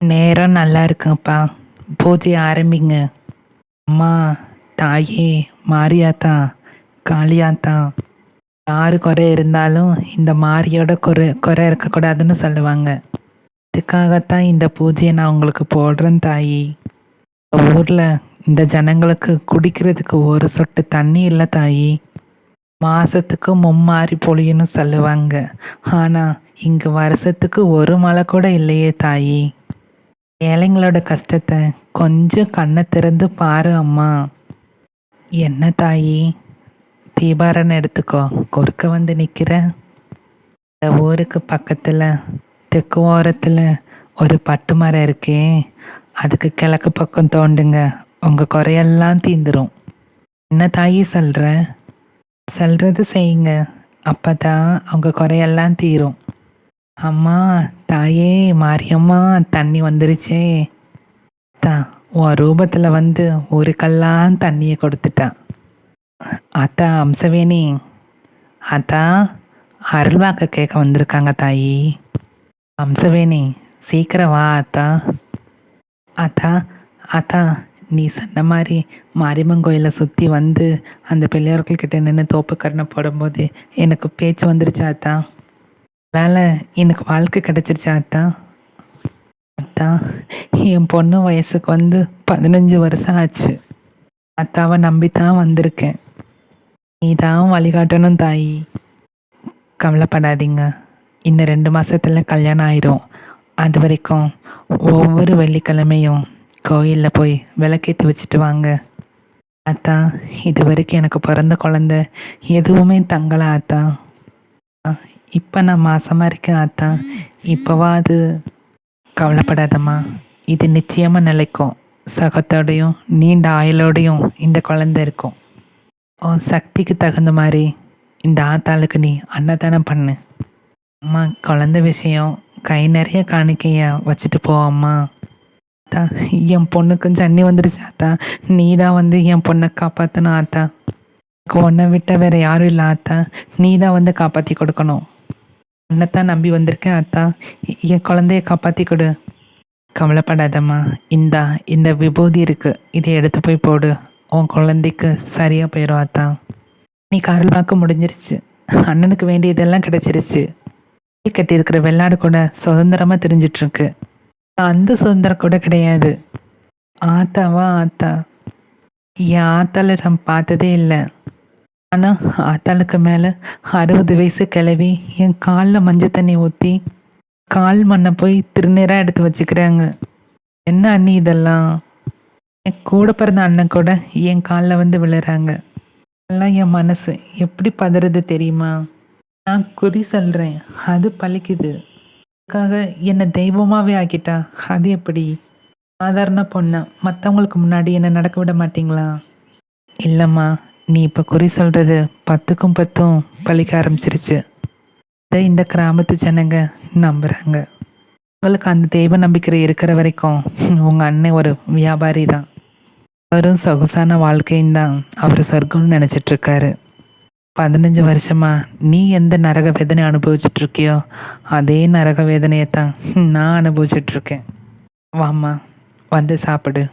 நேரம் நல்லா இருக்குப்பா பூஜை ஆரம்பிங்க. அம்மா தாயே மாரியாத்தா காளியாத்தா யாரு குறை இருந்தாலும் இந்த மாரியோட குறை குறை இருக்கக்கூடாதுன்னு சொல்லுவாங்க. இதுக்காகத்தான் இந்த பூஜையை நான் உங்களுக்கு போடுறேன் தாயி. ஊரில் இந்த ஜனங்களுக்கு குடிக்கிறதுக்கு ஒரு சொட்டு தண்ணி இல்லை தாயி. மாதத்துக்கு மும்மாரி பொழியுன்னு சொல்லுவாங்க. ஆனால் இங்கே வருஷத்துக்கு ஒரு மழை கூட இல்லையே தாயி. ஏழைங்களோட கஷ்டத்தை கொஞ்சம் கண்ணை திறந்து பாரு அம்மா. என்ன தாயி? தீபாரன் எடுத்துக்கோ. குறுக்க வந்து நிற்கிற இந்த ஊருக்கு பக்கத்தில் தெற்கு ஓரத்தில் ஒரு பட்டு மரம் இருக்கே. அதுக்கு கிழக்கு பக்கம் தோண்டுங்க. உங்கள் குறையெல்லாம் தீந்துரும். என்ன தாயி சொல்கிற சொல்கிறது செய்யுங்க. அப்போ தான் அவங்க குறையெல்லாம் தீரும். அம்மா தாயே மாரியம்மா தண்ணி வந்துருச்சே. தான் உன் ரூபத்தில் வந்து ஒரு கல்லாம் தண்ணியை கொடுத்துட்டான் அத்தா அம்சவேணி. அத்தா அருள்வாக்க கேட்க வந்திருக்காங்க தாயி. அம்சவேணி சீக்கிரம் வா அத்தா. அத்தா அத்தா நீ சொன்ன மாதிரி மாரியம்மன் கோயிலை சுற்றி வந்து அந்த பிள்ளையார்கள்கிட்ட நின்று தோப்பு கருணை போடும்போது எனக்கு பேச்சு வந்துருச்சா அத்தா. அதனால் எனக்கு வாழ்க்கை கிடச்சிருச்சா அத்தா? அத்தா என் பொண்ணு வயசுக்கு வந்து பதினஞ்சு வருஷம் ஆச்சு. அத்தாவை நம்பி தான் வந்திருக்கேன். நீ தான் வழிகாட்டணும் தாயி. கவலைப்படாதீங்க. இன்னும் ரெண்டு மாதத்தில் கல்யாணம் ஆயிரும். அது வரைக்கும் ஒவ்வொரு வெள்ளிக்கிழமையும் கோயிலில் போய் விளக்கேற்றி வச்சுட்டு வாங்க. அத்தா இது வரைக்கும் எனக்கு பிறந்த குழந்த எதுவுமே தங்கலை அத்தான் இப்போ நான் மாசமாக இருக்கேன் அத்தா இப்போவா அது கவலைப்படாதம்மா. இது நிச்சயமாக நிலைக்கும். சகத்தோடையும் நீண்ட ஆயுளோடையும் இந்த குழந்தை இருக்கும். உன் சக்திக்கு தகுந்த மாதிரி இந்த ஆத்தாளுக்கு நீ அன்னதானம் பண்ணு. அம்மா குழந்தை விஷயம் கை நிறைய காணிக்கைய வச்சுட்டு போவாம்மா ஆத்தா அத்தா என் பொண்ணுக்கும் ஜன்னி வந்துருச்சு ஆத்தா. நீ தான் வந்து என் பொண்ணை காப்பாற்றணும் ஆத்தா. உன்னை விட்ட வேற யாரும் இல்லை ஆத்தா. நீ தான் வந்து காப்பாற்றி கொடுக்கணும். உன்னைத்தான் நம்பி வந்திருக்கேன் அத்தா. என் குழந்தைய காப்பாற்றி கொடு கவலைப்படாதம்மா. இந்தா இந்த விபூதி இருக்கு. இதை எடுத்து போய் போடு. உன் குழந்தைக்கு சரியாக போயிடும் அத்தா. நீ காரல் வாக்கு முடிஞ்சிருச்சு. அண்ணனுக்கு வேண்டியதெல்லாம் கிடைச்சிருச்சு. கட்டியிருக்கிற வெள்ளாடு கூட சுதந்திரமாக தெரிஞ்சிட்ருக்கு. அந்த சுதந்திரம் கூட கிடையாது. ஆத்தாவா ஆத்தா. என் ஆத்தால நான் பார்த்ததே இல்லை. ஆனால் ஆத்தாளுக்கு மேலே அறுபது வயசு கிளவி என் காலில் மஞ்சள் தண்ணி ஊற்றி கால் மண்ணை போய் திருநீராக எடுத்து வச்சுக்கிறாங்க. என்ன அண்ணி இதெல்லாம்? என் கூட பிறந்த அண்ணன் கூட என் காலில் வந்து விழுறாங்க. எல்லாம் என் மனசு எப்படி பதறது தெரியுமா? நான் குறி சொல்கிறேன் அது பழிக்குது. அதுக்காக என்னை தெய்வமாகவே ஆக்கிட்டா அது எப்படி? சாதாரண பொண்ணு மற்றவங்களுக்கு முன்னாடி என்னை நடக்க விட மாட்டீங்களா? இல்லைம்மா நீ இப்போ குறி சொல்கிறது பத்துக்கும் பத்தும் பழிக்க ஆரம்பிச்சிருச்சு. இதை இந்த கிராமத்து ஜனங்க நம்புகிறாங்க அவளுக்கு அந்த தெய்வ நம்பிக்கை இருக்கிற வரைக்கும் உங்கள் அண்ணன் ஒரு வியாபாரி தான். அவரும் சொகுசான வாழ்க்கையும் தான் அவர் சொர்க்கம்னு நினச்சிட்ருக்காரு. பதினஞ்சு வருஷமா நீ எந்த நரக வேதனை அனுபவிச்சிட்ருக்கியோ அதே நரக வேதனையை தான் நான் அனுபவிச்சிட்ருக்கேன். வாம்மா வந்து சாப்பிடு.